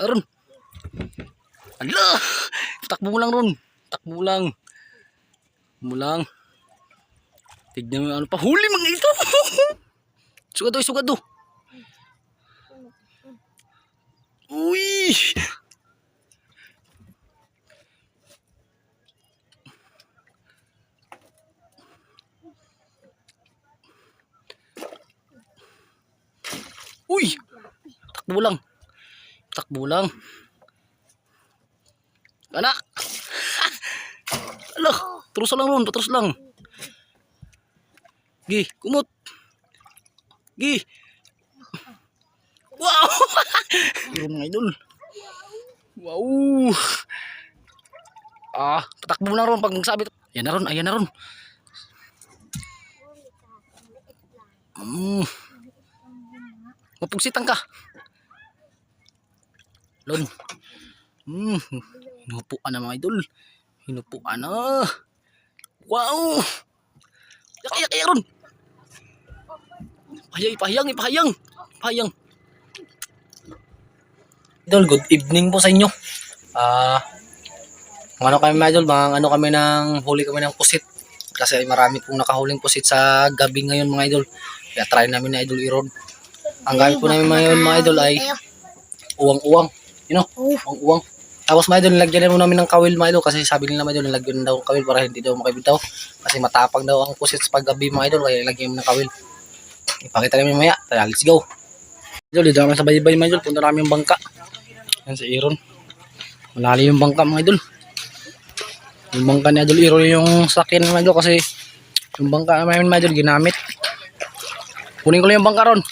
Aron. Ala! Takbo lang ron. Takbo lang. Mo lang. Tignan mo ano pa. Huli mga ito. sugad to. Uy! Uy! Takbo lang. Takbo lang. Anak! Ala! Terus lang ron, terus lang. Gi, kumot. Gi. Wow! Yun mga idol. Wow! Ah, patakbo na ron pag nagsabi. Yan na ron, ayan na ron. Mm. Mapugsitan ka. Lon. Hmm. Hinupuan na mga idol. Hinupuan na. Wow! Yak, yak, yak ron. Pahayang, ipahayang, ipahayang. Pahayang. Idol, good evening po sa inyo. Ah, mga ano kami mga idol, mga ano kami ng huli kami ng pusit. Kasi marami pong nakahuling pusit sa gabi ngayon mga idol. Kaya try namin na idol i-road. Ang gamit po namin mga idol ay uwang-uwang. You know, uwang-uwang. Tapos mga idol, nilagyan mo namin ng kawil mga idol kasi sabi nila mga idol, nilagyan daw ng kawil para hindi daw makibitaw. Kasi matapang daw ang pusit sa paggabi mga idol, kaya nilagyan mo ng kawil. Ipakita namin mamaya. Tara, let's go. Idol, dito naman sa baybay mga idol, punta namin yung bangka. Yan si Aaron. Malalim yung bangka mga idol. Yung bangka ni Idol Aaron yung sakyan mga idol kasi yung bangka namin mga idol ginamit. Kunin ko lang yung bangka ron.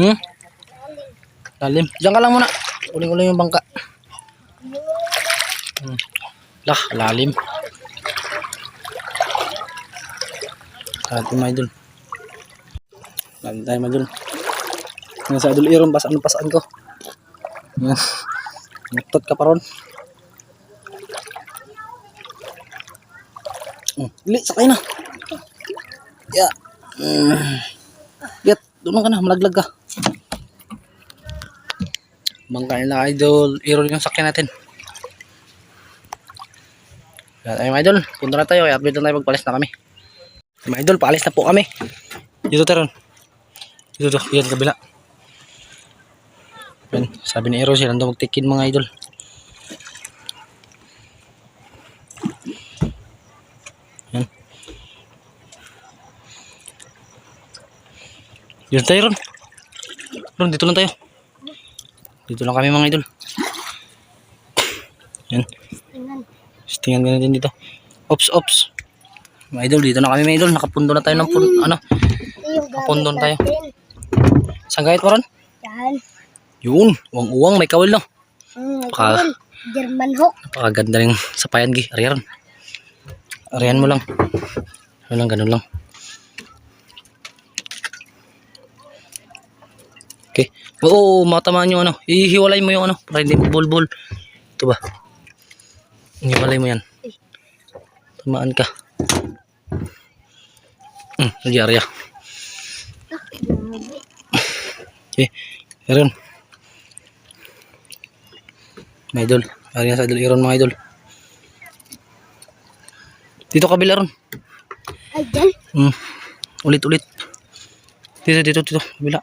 Hmm? Lalim. Diyan ka lang muna. Lang yung bangka. Hmm. Lah, lalim. Kati mga idol. Lalim tayo mga idol. Yan sa idol iron, pasaan ko. Yan. Nagtot ka pa ron. Hmm. Dili, sakay na. Yeah. Mm. Get, doon ka na, malaglag ka. Bangka nila idol, iron yung sakyan natin. Tayo mga idol, punta na tayo, kaya update na tayo pagpalis na kami. Mga idol, paalis na po kami. Dito tayo. Dito to, yan kabila. Yan, sabi ni Eros, yan daw magtikin mga idol. Yan. Dito tayo ron. Ron, dito lang tayo. Dito lang kami mga idol. Yan. Tingnan ka natin dito. Ops, ops. Mga idol, dito na kami mga idol. Nakapundo na tayo ng pun ano. Kapundon tayo. Saan gayet mo ron? Yan. Yun, uwang-uwang, may kawal no. Mm, Paka, German. German hook. napakaganda ng sapayan gi. Ariyan. Ariyan mo lang. Ano lang, ganun lang. Okay. Oo, matamaan yung ano. Ihiwalay mo yung ano. Para hindi bulbul. Ito ba? Ihiwalay mo yan. Tamaan ka. Hmm, nagyari ah. Okay. Meron. Mga idol. Ariyan sa idol. Iron mga idol. Dito kabila ron. Ay, dyan. Hmm. Ulit ulit. Dito dito dito kabila.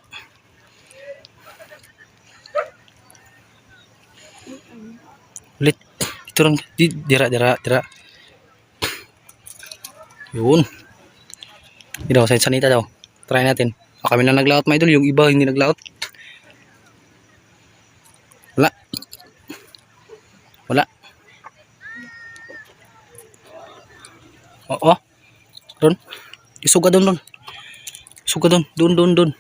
Ulit. Ron. Di, dira dira dira. Yun. Dito sa sanita daw. Try natin. Ah, kami lang naglaot mga idol. Yung iba hindi naglaot. Wala. Wala. Oo. Doon. Isuga doon doon. Isuga doon. Doon doon doon.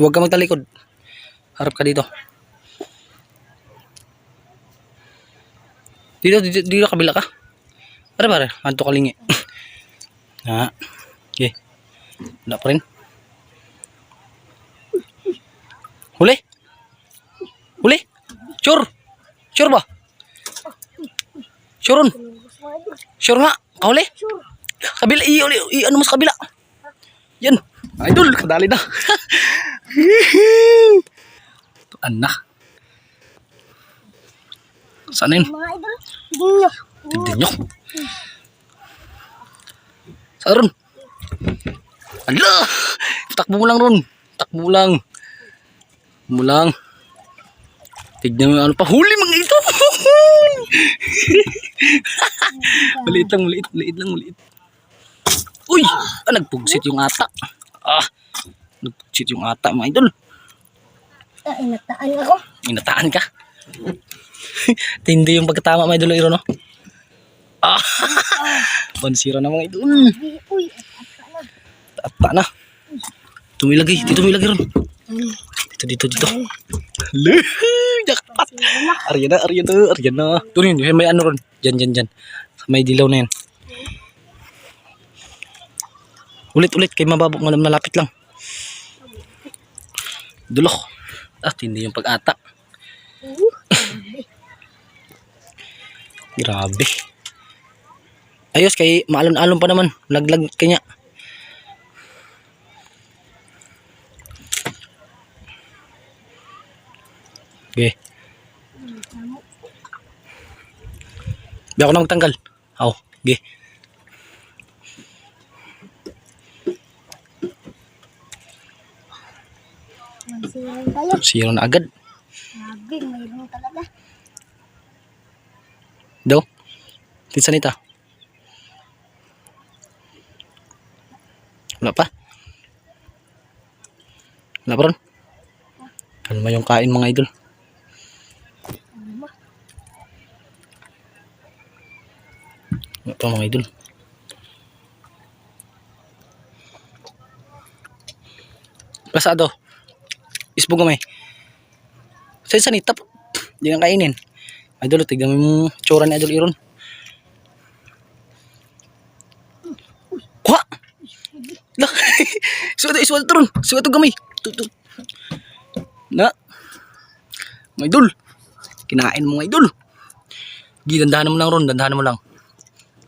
Huwag ka magtalikod. Harap ka dito. Dito, dito, dito kabila ka. Pare pare, anto ka lingi. Ha. Okay. Wala pa rin. Huli? Huli? Sure? Sure ba? Sure? Sure nga? Kahuli? Kabila, i, i, i ano mo sa kabila? Yan. Idol, kadali na. Tuan na. Saan na yun? Mga idol, tignan nyo. Tignan nyo. Saan ron? Ala! Takbo lang ron. Takbo lang. Takbo lang. Tignan mo yung ano pa. Huli mga ito! maliit lang, maliit. Maliit lang, maliit. Uy! Ah, nagpugsit yung ata. Ah! Nagpugsit yung ata mga idol. Ah, inataan ako. Inataan ka. Tindi yung pagkatama mga idol, Iro, no? Ah! Bansira na mga idol. Uy, uy, at at Ata na. Tumilagay. Dito tumilagay ron. Dito, dito, dito. Jackpot! Arya na, arya na, arya na. Doon yun, may ano ron. Diyan, diyan, diyan. May dilaw na yan. Ulit, ulit. Kay mababok malapit lang. Dulok. Ah, hindi yung pag-ata. Grabe. Ayos, kay maalon-alon pa naman. Laglag kanya. Okay. Di ako na magtanggal. Ako. Okay. Zero na agad. Grabe, mayroon talaga. Daw. Tinsanita. Wala pa. Wala pa ron. Kalma yung kain mga idol. Wala pa mga idol. Pasado. Isbo gamay. Sa sanita po. Hindi kainin. Idol, tignan mo yung tsura ni Idol Iron. Lah! Suwa to, isuwa to ron. Suwa to gamay. Tu, tu. Na. Mga idol. Kinain mo mga idol. Gi, dandahan mo lang ron. Dandahan mo lang.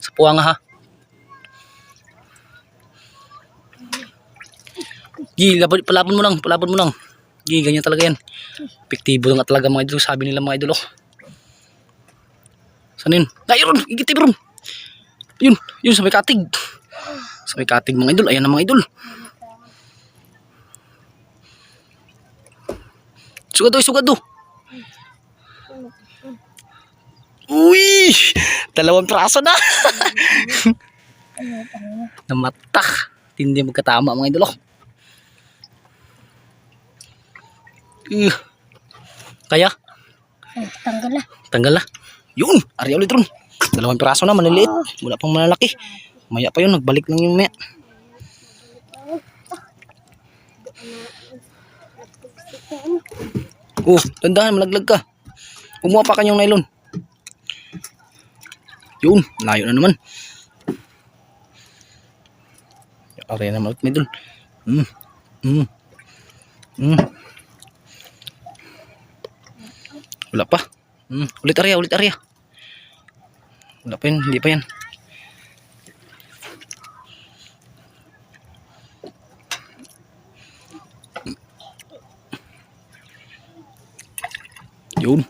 Sa puwa nga ha. Gi, palapon mo lang. Palapon mo lang. Gi, ganyan talaga yan. Epektibo nga talaga mga idol. Sabi nila mga idol. Oh. Yun? Ay, ron! Igitib ron! Yun, yun sa may katig. Sa may katig mga idol. Ayan na mga idol. Sugado, sugado. Uy! Dalawang praso na. Namatak. Tindi magkatama mga idol. oh. Uh, kaya, Oh, tanggal na. tanggal na. Yun! Ari ulit ron. Dalawang piraso na, maliliit. Wala pang malalaki. Maya pa yun, nagbalik lang yung maya. Oh, dandahan, malaglag ka. Kumuha pa kanyang nylon. Yun, layo na naman. Ari na naman, may dun. Mm. Mm. Mm. Wala pa. Mm. Ulit area, ulit area. Wala pa yun, hindi pa yan. Yun.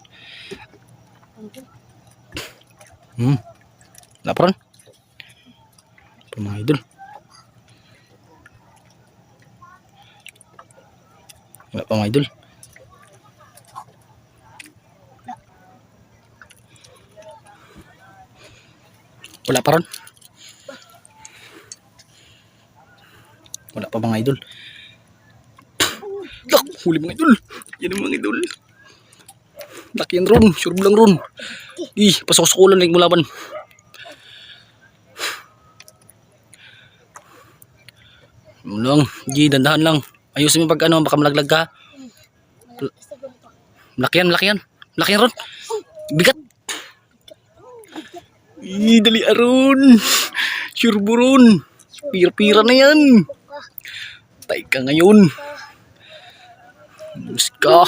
Hmm. Rin. Pa mga idol. Wala pa mga idol. Wala pa ron. Wala pa mga idol. Huli mga idol. Yan ang mga idol. Laki yan ron. Sure lang ron. Ih, pasok sa kulan mo laban. Ano lang, Gi, dandahan lang. Ayusin mo pag ano, baka malaglag ka. Yan. Malaki yan ron. Bigat. Ih, dali aron. Sure buron. Pira-pira na yan. Tay ka ngayon. Bus ka.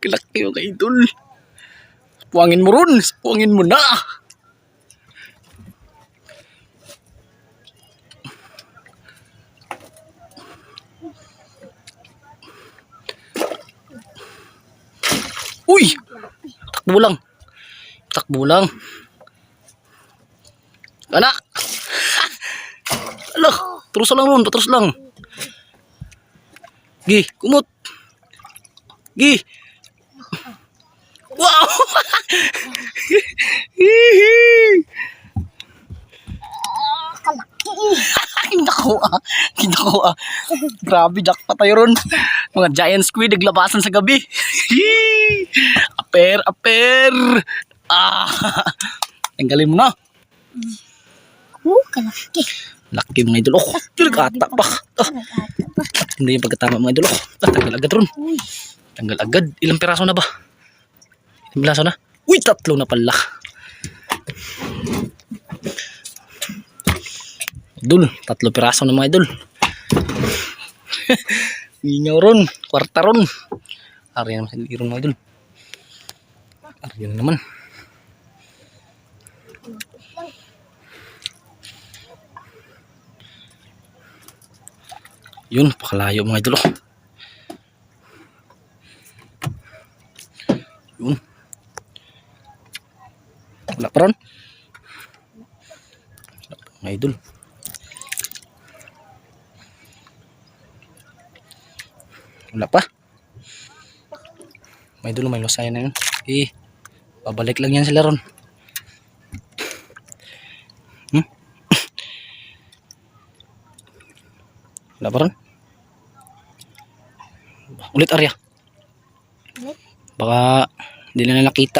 Kalaki yung idol. Puwangin mo ron. Puwangin mo na. Uy! Takbo lang. Takbo lang. Anak! Alah, terus lang nun, terus lang. Gi, kumot. Gi. Wow! Naku ah. Ay, naku ah. Grabe, jackpot tayo ron. Mga giant squid, naglabasan sa gabi. Aper, aper. Ah! Tanggalin mo na. Oh, kalaki. Laki mga idol. Oh, pinag-atak pa. Ah. Hindi yung pagkatama mga idol. Ah, tanggal agad ron. Tanggal agad. Ilang piraso na ba? Ilang piraso na? Uy, tatlo na pala. Idol, tatlo piraso na mga idol. Inyaw ron, kwarta ron. Ari naman sa mga idol. Ari na naman. Yun, pakalayo mga idol. Yun. Wala pa ron. Mga idol. Wala pa. Mga idol, may lusaya na yun. Eh, babalik lang yan sila ron. Hmm? Ulit, Arya. Ulit? Baka hindi na nakita.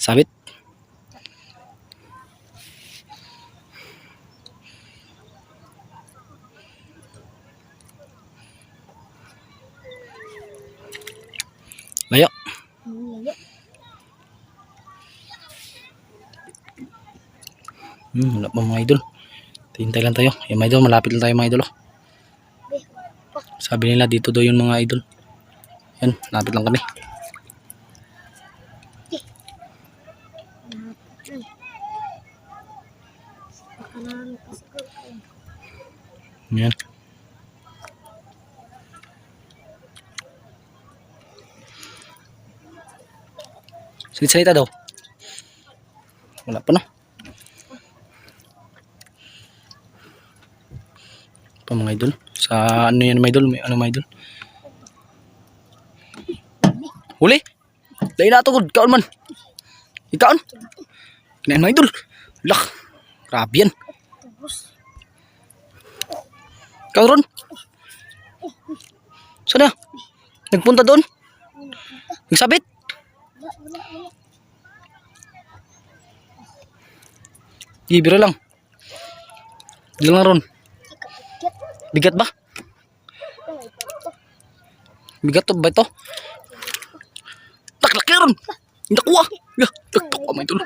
Sabit. Layo. Hmm, wala pa mga idol. Hintay lang tayo. Yung mga idol, malapit lang tayo mga idol. oh. Sabi nila dito daw yung mga idol. Yan, lapit lang kami. Yan. Salita daw. Wala pa no. Pa mga idol. Sa ano yan mga idol? May ano mga idol? Huli? Dahil na ito good. Kaon man. Ikaon? Kinain mga idol. Lak. Grabe yan. Ikaw ron? Saan na? Nagpunta doon? Nagsabit? Ibira lang. Bilang lang ron. Bigat ba? Bigat to ba ito? Taklaki ron. Nakuha. Ka may tulo.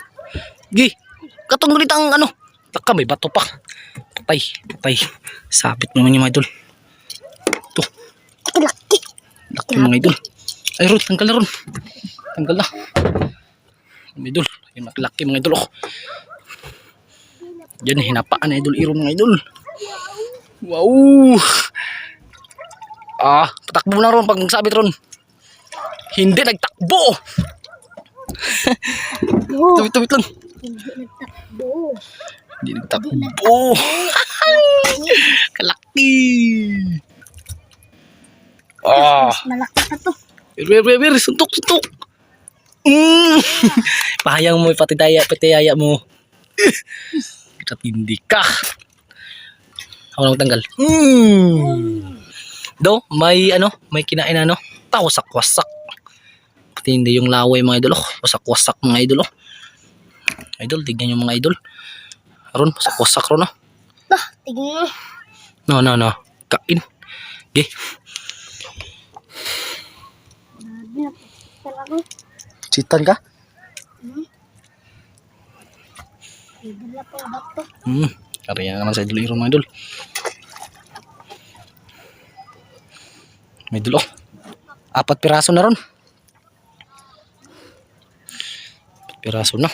Gi. Katong ngunit ang ano. Taka may bato pa. Patay. Patay. Sabit naman yung mga idol. Ito. Laki. Laki mga idol. Ay ron, tanggal na ron. Tanggal na. Mga idol. Yung laki mga idol. Oh. Yan, hinapaan na idol. Iro mga idol. Wow. Ah, patakbo na ron pag nagsabit ron. Hindi nagtakbo. Tawit lang. hindi nagtakbo. Hindi nagtakbo. Kalaki. Ah. Mas malaki pa to. Bir, bir, bir, suntok, suntok. Mm. Pahayang mo, patidaya, patidaya mo. Kita hindi ka. Ako lang tanggal. Mm. Do, may ano, may kinain na ano, tawasak-wasak. Pati hindi yung laway mga idol, oh. wasak-wasak mga idol. Oh. Idol, tignan yung mga idol. Aron, wasak-wasak ron, oh. Bah, tingnan mo. No, no, no. Kain. Okay. Chitan ka? To? Hmm. Kaya naman sa idol iro mga idol. May idol oh. Apat piraso na ron. Apat piraso na.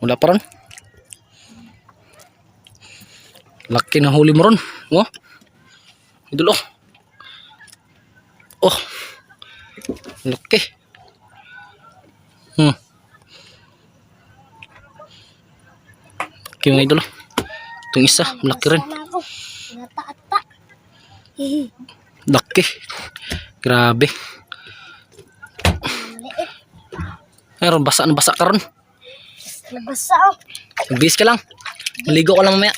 Wala pa ron. Laki na huli mo ron. Oh. Idol oh. Oh. Laki. Hmm. Laki mga idol. oh. Itong isa, malaki rin. Laki. Grabe. Meron, basa na basa ka ron. Nabasa ako. Magbihis ka lang. Maligo ka lang mamaya.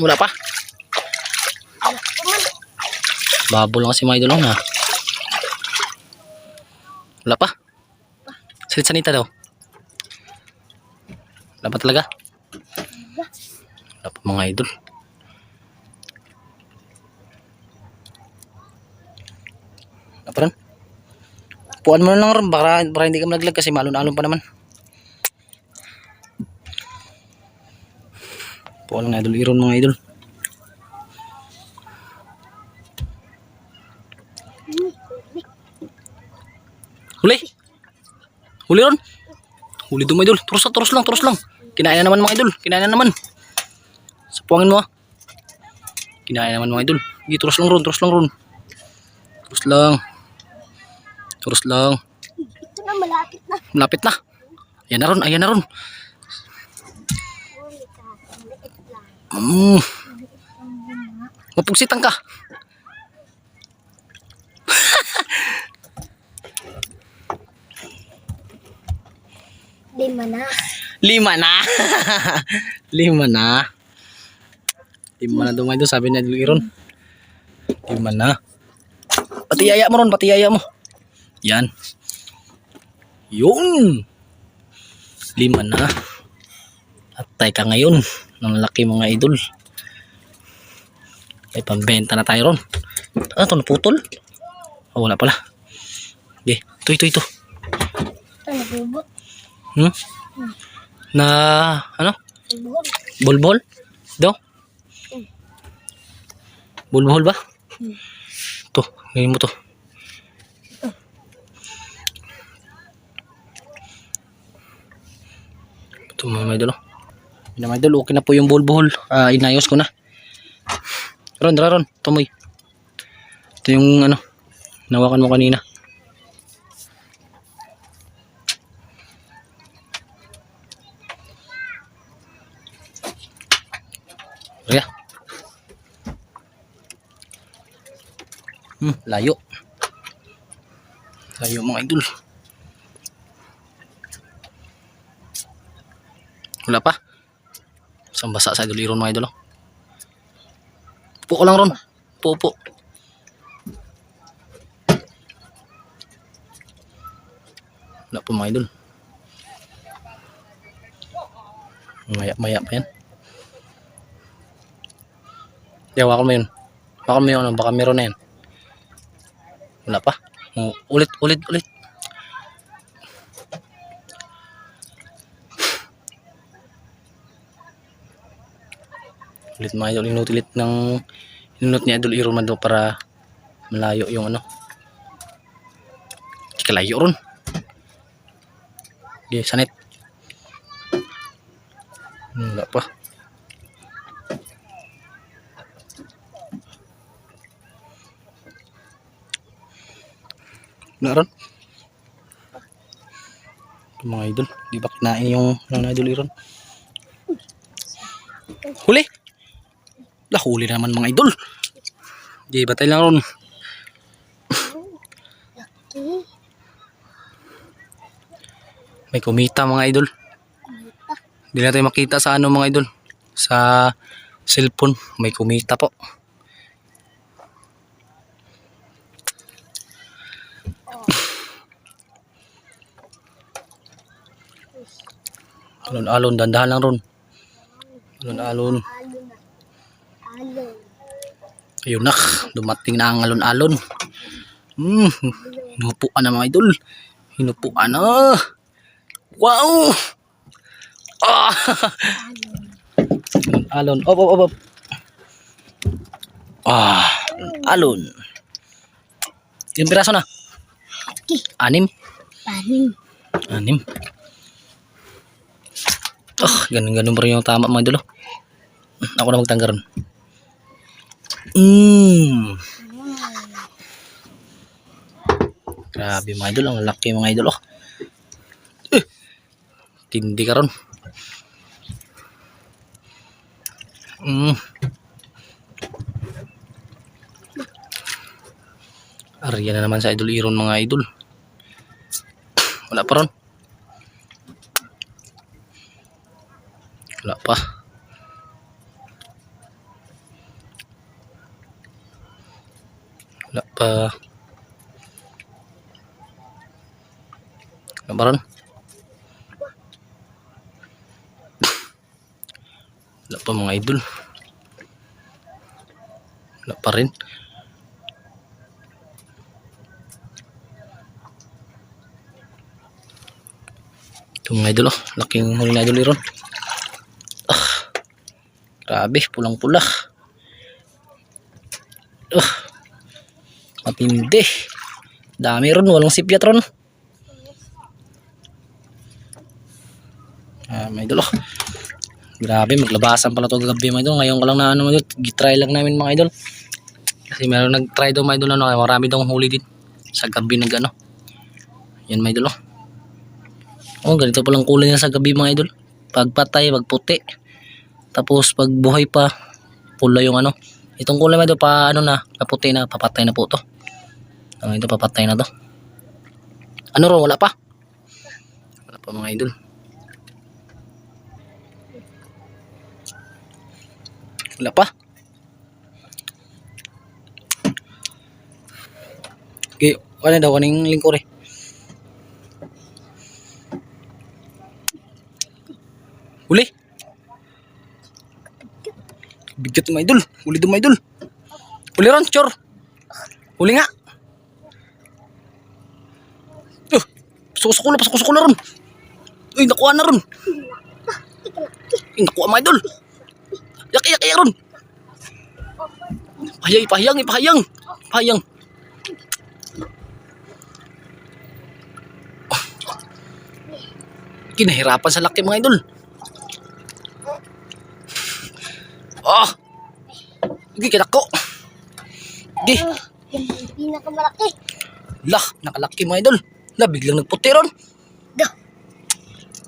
Wala pa. Wala pa man. Babo lang kasi mga idol na. Wala pa. Salit sanita daw. Wala pa talaga. Wala pa mga idol. Wala pa rin. Puan mo lang rin. Baka, baka hindi ka malaglag kasi malun-alon pa naman. Puan lang idol. Iron mga idol. Huli. Huli ron. Huli mga idol. Lang, turos lang, turos lang. Kinain na naman mga idol. Kinain na naman. Sapuangin mo ah. Kinain na naman mga idol. Sige, turos lang ron, turos lang ron. Turos lang. Turos lang. Ito na malapit na. Malapit na. Ayan na ron, ayan na ron. Lang. Mm. Mapugsitan ka. Lima na. Lima na. Lima na. Lima na daw mga idol, sabi ni Idol Iron. Lima na. Pati yaya mo ron, pati yaya mo. Yan. Yun. Lima na. At tayo ka ngayon. Ng laki mga idol. May pambenta na tayo ron. Ah, ito naputol. Oh, wala pala. Okay, ito, ito, ito. Ito nabubot. Hmm? Na, ano? Bulbol? Do? Bulbol ba? Hmm. To, ngayon mo to. Ito mga may dalo. Mga may dalo, okay na po yung bulbol. Ah, inayos ko na. Ron, ron, ron. Tumoy. Ito yung ano, nawakan mo kanina. Hmm, layo. Layo mga idol. Wala pa. Isang basa sa idol iron mga idol. oh. Upo ko lang ron. Upo, upo. Wala pa mga idol. Maya, maya pa yan. Yeah, wakal mo yun. Wakal mo yun, ano, baka meron na yan. Wala pa. Oh, ulit, ulit, ulit. Ulit mga idol, inut ulit ng inut ni Idol Iron daw para malayo yung ano. Kalayo ron. Okay, sanit. Wala pa. Naron. Mga idol. Di ba kinain yung ano, idol iron? Huli! Lah, huli na naman mga idol. Di batay lang ron. May kumita mga idol. Hindi na tayo makita sa ano mga idol. Sa cellphone. May kumita po. Alon-alon, dandahan lang ron. Alon-alon. Alo na. Alo. Ayun na, dumating na ang alon-alon. Hmm, hinupuan na mga idol. Hinupuan na. Wow! Ah! alon, op, op, op, op. Ah, alon. Yung piraso na? Anim? Panin. Anim. Oh, ganun-ganun rin yung tama mga idol. oh. Ako na magtanggaran. Mmm. Grabe mga idol, ang laki mga idol oh. Eh, tindi ka ron. Mm. Arya na naman sa idol iron mga idol. Wala pa ron. Wala pa. Wala pa. Pa mga idol. Wala rin. Ito mga idol oh. Laking huli na idol iron. Grabe, pulang-pula. Ah. Matindi. Dami ron, walang sipyat ron. Ah, mga idol oh. Grabe, maglabasan pala to gabi mga idol. Ngayon ko lang na ano gitry lang namin mga idol. Kasi meron nag-try daw mga idol ano, kaya marami daw huli din. Sa gabi nag ano. Yan mga idol oh. Oh, ganito palang kulay niya sa gabi mga idol. Pag patay, pag puti. Tapos pag buhay pa, pula yung ano. Itong kulay mga idol, pa ano na, paputi na, papatay na po to. Ang ito, papatay na to. Ano ron, wala pa? Wala pa mga idol. Wala pa. Okay, ano daw, kaning lingkor eh. Huli. Bigat mga idol. Huli doon mga idol. Huli ron, chor. Huli nga. Uh, pasuko na, pasuko na ron. Uy, nakuha na ron. Uy, nakuha mga idol. Yak, yak, yak ron. Pahayang, pahayang, pahayang. Pahayang. Kinahirapan sa laki mga idol. Ah! Hindi kita ko. Di, Yung pinakamalaki. lah, nakalaki mga idol. La, biglang nagputi ron. Dah.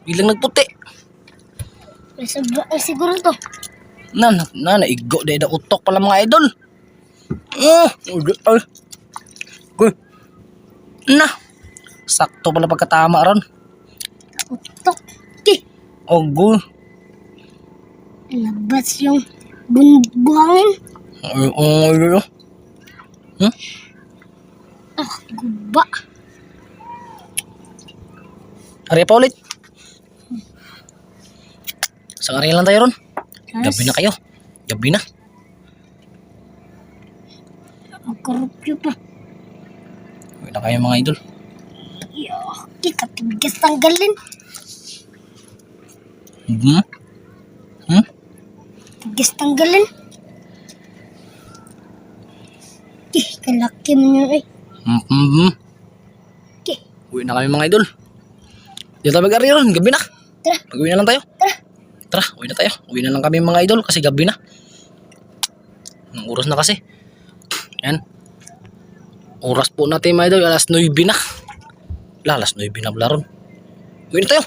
Biglang nagputi. Eh, siguro to. Na, na, na, naigo. Dahil na utok pala mga idol. Oh, ay. Uy. Na. Sakto pala pagkatama ron. Utok. Di. Gu. Labas yung buhangin. Oh, ay, ay. Hmm? Ah, guba. Ari pa ulit. Sa area lang tayo ron. Gabi na kayo. Gabi na. Ang korupyo pa. Gabi na kayo mga idol. Di katibigas tanggalin. Hmm? Hmm? Tigas tanggalin. Di, mo yun eh. Hmm? Hmm? hmm. Di, Uwi na kami mga idol. Dito tayo mag-area ron. Gabi na. tara, Mag-uwi na lang tayo. tara. Tara, uwi na tayo. Uwi na lang kami mga idol kasi gabi na. Ang oras na kasi. Yan. Oras po natin mga idol. Alas 9 na. Wala, alas 9 na pala ron. Uwi na tayo.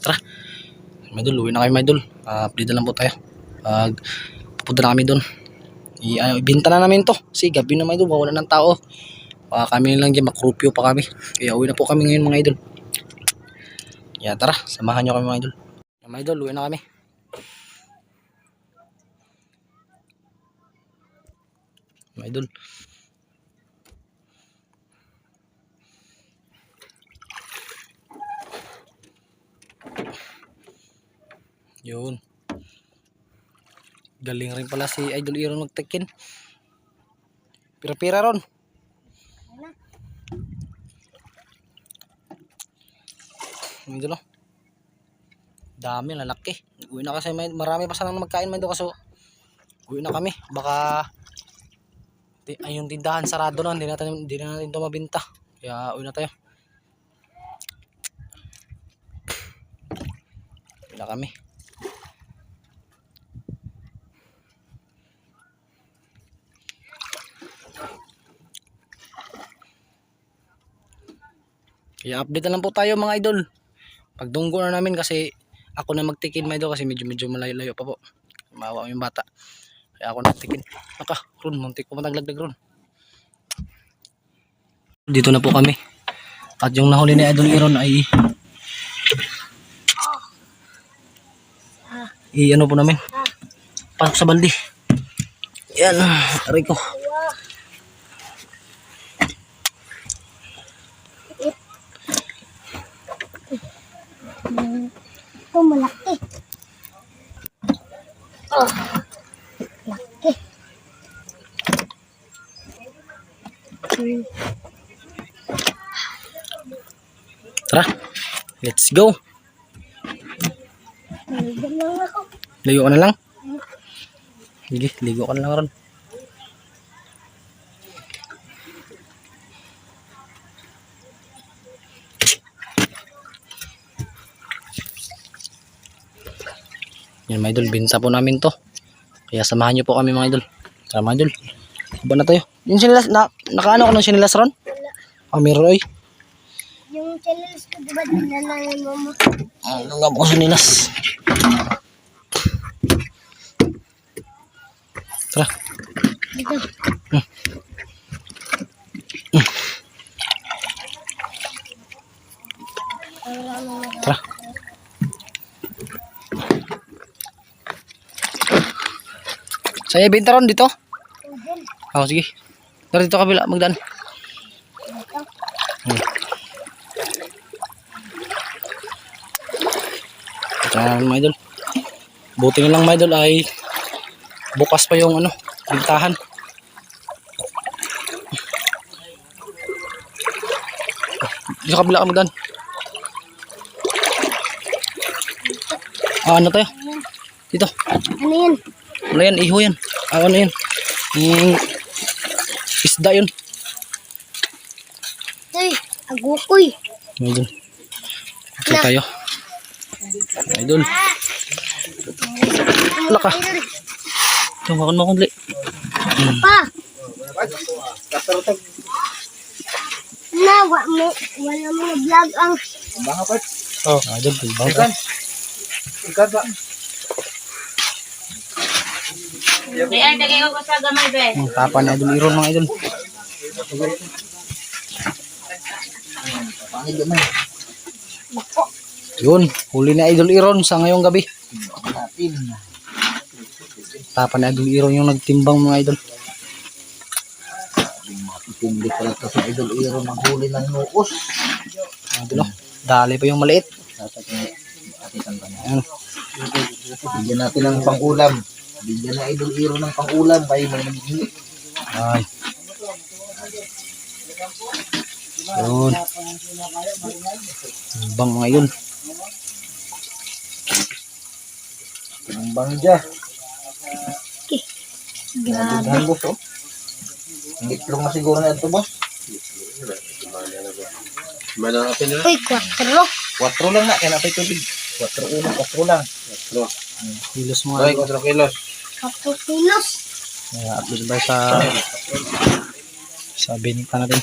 Tara. Mga idol, uwi na kayo mga idol. Uh, update na lang po tayo. Pag pupunta na kami doon. I, ano, ibinta na namin to. Kasi gabi na mga idol. Wala ng tao. Baka kami lang dyan. Makrupyo pa kami. Kaya uwi na po kami ngayon mga idol. Yan, tara. Samahan nyo kami mga idol. Yan, mga idol, uwi na kami. Mga idol. Yun. Galing rin pala si Idol Iron magtekin. Pira-pira ron. Idol oh. Dami, lalaki. Uwi na kasi may, marami pa sanang magkain man doon kaso uwi na kami. Baka di, ay, yung tindahan sarado na, hindi natin, hindi na natin ito mabinta. Kaya uwi na tayo. Uwi na kami. Kaya update na lang po tayo mga idol. Pagdunggo na namin kasi ako na magtikin mga idol kasi medyo medyo malayo-layo pa po. Maawa yung bata. Kaya ako nagtikin. Naka, Ron, muntik po mataglagdag Ron. Dito na po kami. At yung nahuli ni Idol Iron ay i ano po namin pasok sa baldi yan aray ko Ito malaki. Oh. Laki. Tara let's go Naligan lang ako. ligo ka na lang sige ligo ka na lang ron yan mga idol binsa po namin to. Kaya samahan nyo po kami mga idol. Tara mga idol. Ba na tayo. Yung sinilas na nakaano ka ng sinilas ron? Ah meron ay Yung channels ko, diba, dinala yung mama? ano nga po sinilas tara. Dito. Saya benta ron dito. Oh, sige. Tara dito kabila magdaan. Hmm. Na mga idol. Buti na lang mga idol ay bukas pa yung ano, bintahan. Dito kabila ka magdaan. Ah, ano tayo? Dito. Ano yan? Ano yan? Iho yan. Ah, ano yan? Yung isda yun. Ito'y, agukoy. Idol. Okay tayo. Idol. Wala ka. Ito, makan mo kundli. Pa! Na, wa mo, wala mo na vlog ang Oh, idol. Bang ka. Ayan, lagay ko sa gamay, be. Ang tapa na idol. Iron mga idol. Yun. Huli na idol Iron sa ngayong gabi. Tapa na idol Iron yung nagtimbang mga idol. Hindi pala ito sa idol iro ng huli ng nukos. Idol, oh. Dali pa yung maliit. Ayan. Bigyan natin ng pangulam. Bigyan na idol iro ng pangulam. Kaya may. Ay. Yun. Bang mga yun. Ang bangja. grabe. Ang boss oh. Ang itlog na siguro na ito boss. Uy, kwatro. 4 lang na. Kaya napay tubig. 4 ulo. 4 lang. 4. Kilos mga Ay, idol. 4 kilos. Kwatro kilos. Kaya upload tayo sa sa binta natin.